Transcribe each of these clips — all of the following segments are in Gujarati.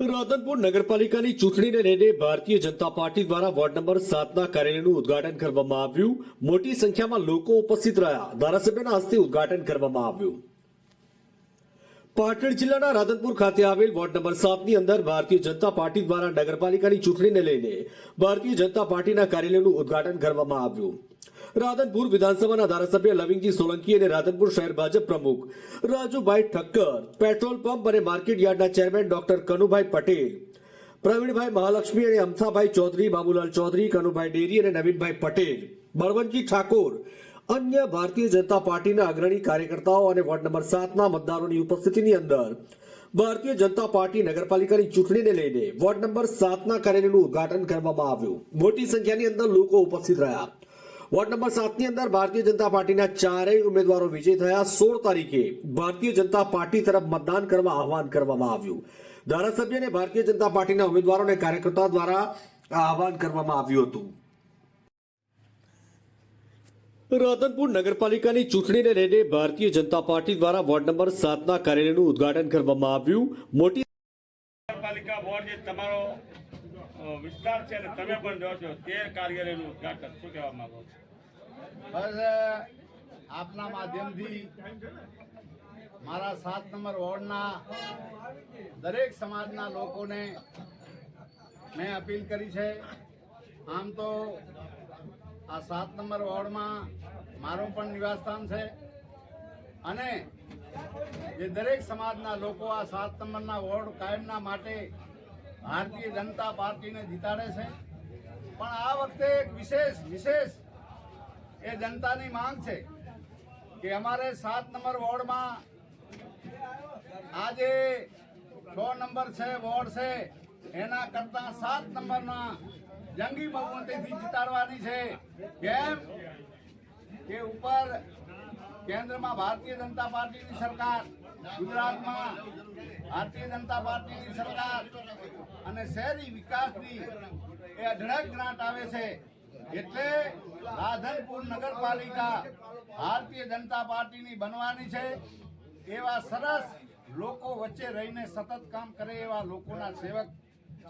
રાધનપુર નગરપાલિકાની ચૂંટણીને લઈને ભારતીય જનતા પાર્ટી દ્વારા વોર્ડ નંબર સાતના કાર્યાલયનું ઉદ્ઘાટન કરવામાં આવ્યું. મોટી સંખ્યામાં લોકો ઉપસ્થિત રહ્યા. ધારાસભ્યના હસ્તે ઉદ્ઘાટન કરવામાં આવ્યું. પાટણ જિલ્લાના રાધનપુર ખાતે આવેલ વોર્ડ નંબર સાતની અંદર ભારતીય જનતા પાર્ટી દ્વારા નગરપાલિકાની ચૂંટણીને લઈને ભારતીય જનતા પાર્ટીના કાર્યાલયનું ઉદ્ઘાટન કરવામાં આવ્યું. રાધનપુર વિધાનસભાના ધારાસભ્ય લવિંગજી સોલંકી અને રાધનપુર શહેર ભાજપ પ્રમુખ રાજુભાઈ ઠક્કર, પેટ્રોલ પંપ અને માર્કેટ યાર્ડના ચેરમેન ડોક્ટર કનુભાઈ પટેલ, પ્રવીણભાઈ મહાલક્ષ્મી અને અમથાભાઈ ચૌધરી, બાબુલાલ ચૌધરી, કનુભાઈ ડેરી અને નવીનભાઈ પટેલ, બળવંતજી ઠાકોર, અન્ય ભારતીય જનતા પાર્ટીના અગ્રણી કાર્યકર્તાઓ અને વોર્ડ નંબર સાતના મતદારોની ઉપસ્થિતિની અંદર ભારતીય જનતા પાર્ટી નગરપાલિકાની ચૂંટણીને લઈને વોર્ડ નંબર સાતના કાર્યાલયનું ઉદઘાટન કરવામાં આવ્યું. મોટી સંખ્યાની અંદર લોકો ઉપસ્થિત રહ્યા. વોર્ડ નંબર સાતની અંદર ભારતીય જનતા પાર્ટીના ચારેય ઉમેદવારો વિજય થયા સોળ તારીખે ભારતીય જનતા પાર્ટી તરફ મતદાન કરવા આહવાન કરવામાં આવ્યું. ધારાસભ્ય અને ભારતીય જનતા પાર્ટીના ઉમેદવારો અને કાર્યકર્તાઓ દ્વારા આહવાન કરવામાં આવ્યું હતું. રાધનપુર નગરપાલિકાની ચૂંટણીને લઈને ભારતીય જનતા પાર્ટી દ્વારા વોર્ડ નંબર સાતના કાર્યાલયનું ઉદ્ઘાટન કરવામાં આવ્યું. મોટી નગરપાલિકા વોર્ડ જે તમારો વિસ્તાર છે અને તમે પણ જો છો તે કાર્યાલયનું ઉદઘાટન. શું કહેવા માંગો છો? બસ આપના માધ્યમથી મારા સાત નંબર વોર્ડના દરેક સમાજના લોકોને મેં અપીલ કરી છે. આમ તો આ સાત નંબર વોર્ડમાં મારું પણ નિવાસસ્થાન છે અને જે દરેક સમાજના લોકો આ સાત નંબરના વોર્ડ કાયમના માટે ભારતીય જનતા પાર્ટીને જીતાડે છે. પણ આ વખતે એક વિશેષ વિશેષ એ જનતાની માંગ છે કે અમારે સાત નંબર વોર્ડમાં આજે છ નંબર છે, વોર્ડ છે, એના કરતા સાત નંબરના જંગી બહુમતીથી જીતાડવાની છે. કેમ? કે ઉપર કેન્દ્રમાં ભારતીય જનતા પાર્ટીની સરકાર ગુજરાતમાં ભારતીય જનતા પાર્ટીની સરકાર અને શહેરી વિકાસની એ અઢળક ગ્રાન્ટ આવે છે. એટલે રાધનપુર નગરપાલિકા ભારતીય જનતા પાર્ટીની બનવાની છે. એવા સરસ લોકો વચ્ચે રહીને સતત કામ કરે એવા લોકોના સેવક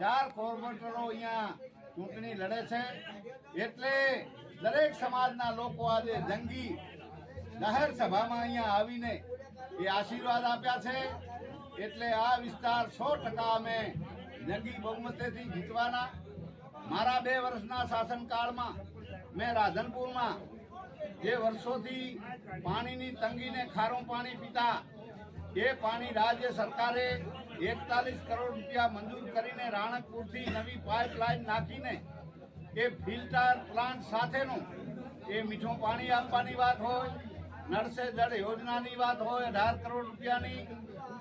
ચાર કોર્પોરેટરો અહીંયા ચૂંટણી લડે છે. એટલે દરેક સમાજના લોકો આજે જંગી જાહેર સભામાં અહીંયા આવીને એ આશીર્વાદ આપ્યા છે. એટલે આ વિસ્તાર સો ટકા અમે જંગી બહુમતેથી જીતવાના. મારા બે વર્ષના શાસનકાળમાં મેં રાધનપુરમાં જે વર્ષોથી પાણીની તંગીને ખારું પાણી પીતા, એ પાણી રાજ્ય સરકારે એકતાલીસ કરોડ રૂપિયા મંજૂર કરીને રાણકપુરથી નવી પાઇપલાઇન નાખીને એ ફિલ્ટર પ્લાન્ટ સાથેનું એ મીઠું પાણી આપવાની વાત હોય. નળ જળ યોજનાની વાત હોય, અઢાર કરોડ રૂપિયાની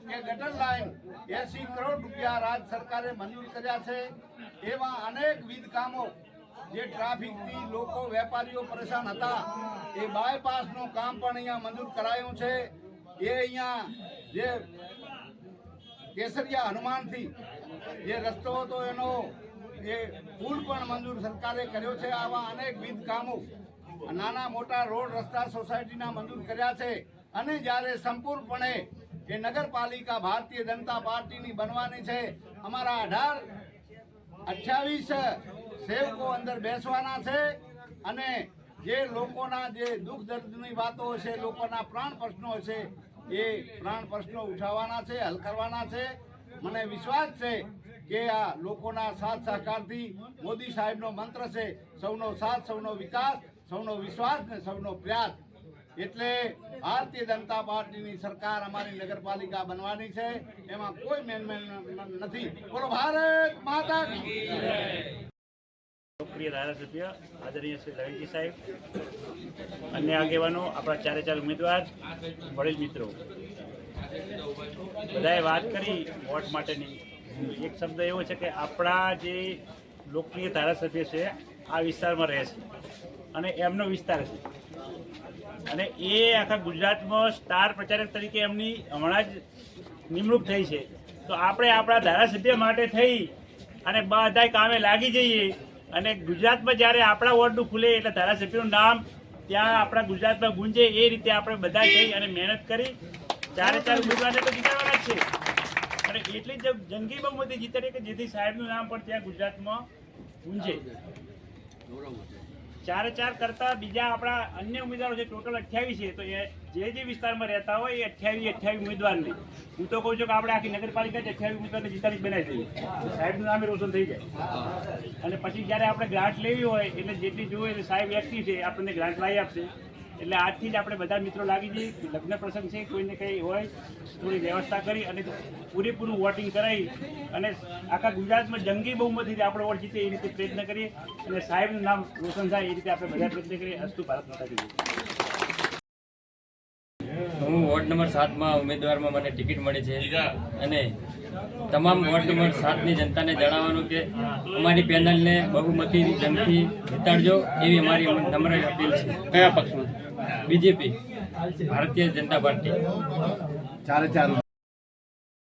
કે ગટર લાઈન, એસી કરોડ રૂપિયા રાજ્ય સરકારે મંજૂર કર્યા છે. એવા અનેકવિધ કામો જે ટ્રાફિકથી લોકો, વેપારીઓ પરેશાન હતા, એ બાયપાસનું કામ પણ અહીંયા મંજૂર કરાયું છે. એ અહીંયા જે કેસરિયા હનુમાનથી જે રસ્તો હતો એનો એ પુલ પણ મંજૂર સરકારે કર્યો છે. આવા અનેકવિધ કામો નાના મોટા રોડ રસ્તા સોસાયટીના મંજૂર કર્યા છે અને જ્યારે સંપૂર્ણપણે એ નગરપાલિકા ભારતીય જનતા પાર્ટીની બનવાની છે, અમારા અઢાર અઠ્યાવીસ સેવકો અંદર બેસવાના છે અને જે લોકોના જે દુઃખ દર્દની વાતો છે, લોકોના પ્રાણ પ્રશ્નો હશે એ પ્રાણ પ્રશ્નો ઉઠાવવાના છે, હલ કરવાના છે. મને વિશ્વાસ છે કે આ લોકોના સાથ સહકારથી મોદી સાહેબનો મંત્ર છે, સૌનો સાથ, સૌનો વિકાસ સૌનો વિશ્વાસ ને સૌનો પ્રયાસ એટલે ભારતીય જનતા પાર્ટીની સરકાર અમારી નગરપાલિકા બનવાની છે. એમાં કોઈ મેનમેન નથી. બોલો, ભારત માતા લોકપ્રિય ધારાસભ્ય, આદરણીય શ્રી લવિંગજી સાહેબ અન્ય આગેવાનો, આપણા ચારે ચાર ઉમેદવાર વડીલ મિત્રો. બધાએ વાત કરી વોટ માટેની. એક શબ્દ એવો છે કે આપણા જે લોકપ્રિય ધારાસભ્ય છે, આ વિસ્તારમાં રહે છે. અને એમનો વિસ્તાર છે. અને એ આખા ગુજરાતમાં સ્ટાર પ્રચારક તરીકે એમની હમણાં જ નિમણૂક થઈ છે. તો આપણે આપણા ધારાસભ્ય માટે થઈ અને બધા કામે લાગી જઈએ અને ગુજરાતમાં જ્યારે આપણા વોર્ડનું ખુલે એટલે ધારાસભ્યનું નામ ત્યાં આપણા ગુજરાતમાં ગુંજે એ રીતે આપણે બધા જઈ અને મહેનત કરી ચારે ચાર ઉમેદવારને તો જીતાડવાના છે. અને એટલી જ જંગી બહુમતી જીતાડી કે જેથી સાહેબનું નામ પણ ત્યાં ગુજરાતમાં ગુંજે. ચારે ચાર કરતા બીજા આપણા અન્ય ઉમેદવારો છે ટોટલ અઠ્યાવીસ છે તો એ જે જે વિસ્તારમાં રહેતા હોય એ અઠ્યાવીસ અઠ્યાવીસ ઉમેદવારને. હું તો કહું છું કે આપણે આખી નગરપાલિકા જ અઠ્યાવીસ ઉમેદવારને જીતાડી બનાવી દઈએ સાહેબનું નામે રોશન થઈ જાય. અને પછી જ્યારે આપણે ગ્રાન્ટ લેવી હોય એટલે જેટલી જોઈએ એટલે સાહેબ વ્યક્તિ છે આપણને ગ્રાન્ટ લાવી આપશે. એટલે આજથી જ આપણે બધા મિત્રો લાગી જઈએ લગ્ન પ્રસંગ છે, કોઈને કંઈ હોય, થોડી વ્યવસ્થા કરી અને પૂરેપૂરું વોટિંગ કરાવી અને આખા ગુજરાતમાં જંગી બહુમતીથી આપણે વોટ જીતે એ રીતે પ્રયત્ન કરીએ અને સાહેબનું નામ રોશન થાય એ રીતે આપણે બધા પ્રયત્ન કરીએ. અસ્તુ ભારત માતા હું વોર્ડ નંબર સાતમાં ઉમેદવારમાં મને ટિકિટ મળી છે. અને તમામ વોર્ડ નંબર સાતની જનતાને જણાવવાનું કે અમારી પેનલને બહુમતી જનથી જીતાડજો એવી અમારી નમ્ર અપીલ છે. કયા પક્ષમાં? બીજેપી ભારતીય જનતા પાર્ટી. ચાલે ચાર